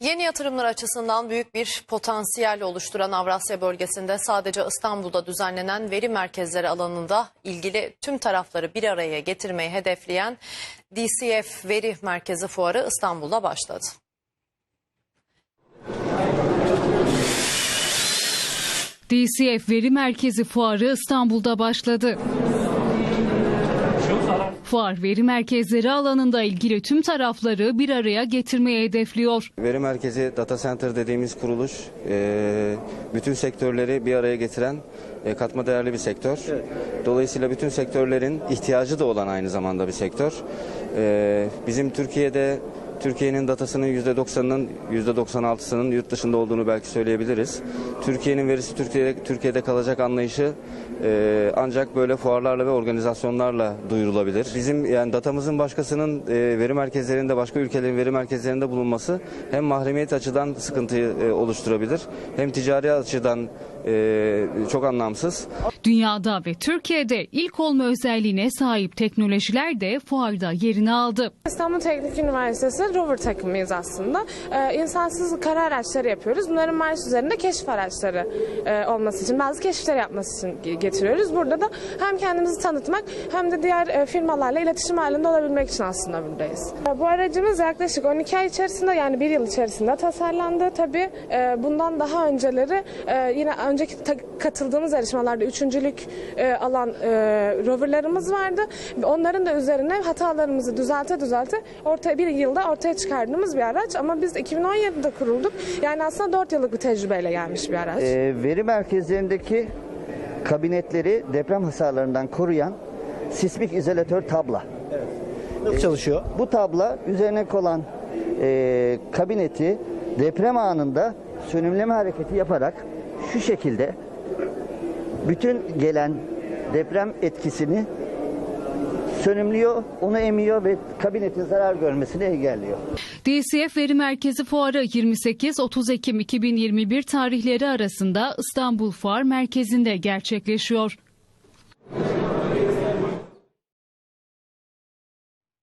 Yeni yatırımlar açısından büyük bir potansiyel oluşturan Avrasya bölgesinde sadece İstanbul'da düzenlenen veri merkezleri alanında ilgili tüm tarafları bir araya getirmeyi hedefleyen DCF Veri Merkezi Fuarı İstanbul'da başladı. DCF Veri Merkezi Fuarı İstanbul'da başladı. Fuar veri merkezleri alanında ilgili tüm tarafları bir araya getirmeyi hedefliyor. Veri merkezi data center dediğimiz kuruluş e, bütün sektörleri bir araya getiren e, katma değerli bir sektör. Dolayısıyla bütün sektörlerin ihtiyacı da olan aynı zamanda bir sektör. E, bizim Türkiye'de Türkiye'nin datasının %90'ının %96'sının yurt dışında olduğunu belki söyleyebiliriz. Türkiye'nin verisi Türkiye'de, Türkiye'de kalacak anlayışı e, ancak böyle fuarlarla ve organizasyonlarla duyurulabilir. Bizim yani datamızın başkasının e, veri merkezlerinde başka ülkelerin veri merkezlerinde bulunması hem mahremiyet açıdan sıkıntıyı e, oluşturabilir hem ticari açıdan e, çok anlamsız. Dünyada ve Türkiye'de ilk olma özelliğine sahip teknolojiler de fuarda yerini aldı. İstanbul Teknik Üniversitesi rover takımıyız aslında. Ee, insansız kara araçları yapıyoruz. Bunların Mars üzerinde keşif araçları e, olması için, bazı keşifler yapması için ge- getiriyoruz. Burada da hem kendimizi tanıtmak hem de diğer e, firmalarla iletişim halinde olabilmek için aslında buradayız. E, Bu aracımız yaklaşık 12 ay içerisinde yani bir yıl içerisinde tasarlandı. Tabii e, bundan daha önceleri e, yine önceki katıldığımız yarışmalarda üçüncülük e, alan e, roverlarımız vardı. Onların da üzerine hatalarımızı düzelte düzelte ortaya bir yılda ortaya çıkardığımız bir araç ama biz 2017'de kurulduk. Yani aslında 4 yıllık bir tecrübeyle gelmiş bir araç. Ee, veri merkezlerindeki kabinetleri deprem hasarlarından koruyan sismik izolatör tabla. Nasıl çalışıyor? Bu tabla üzerine konan e, kabineti deprem anında sönümleme hareketi yaparak şu şekilde bütün gelen deprem etkisini sönümlüyor, onu emiyor ve kabinetin zarar görmesini engelliyor. DCF Veri Merkezi Fuarı 28-30 Ekim 2021 tarihleri arasında İstanbul Fuar Merkezi'nde gerçekleşiyor.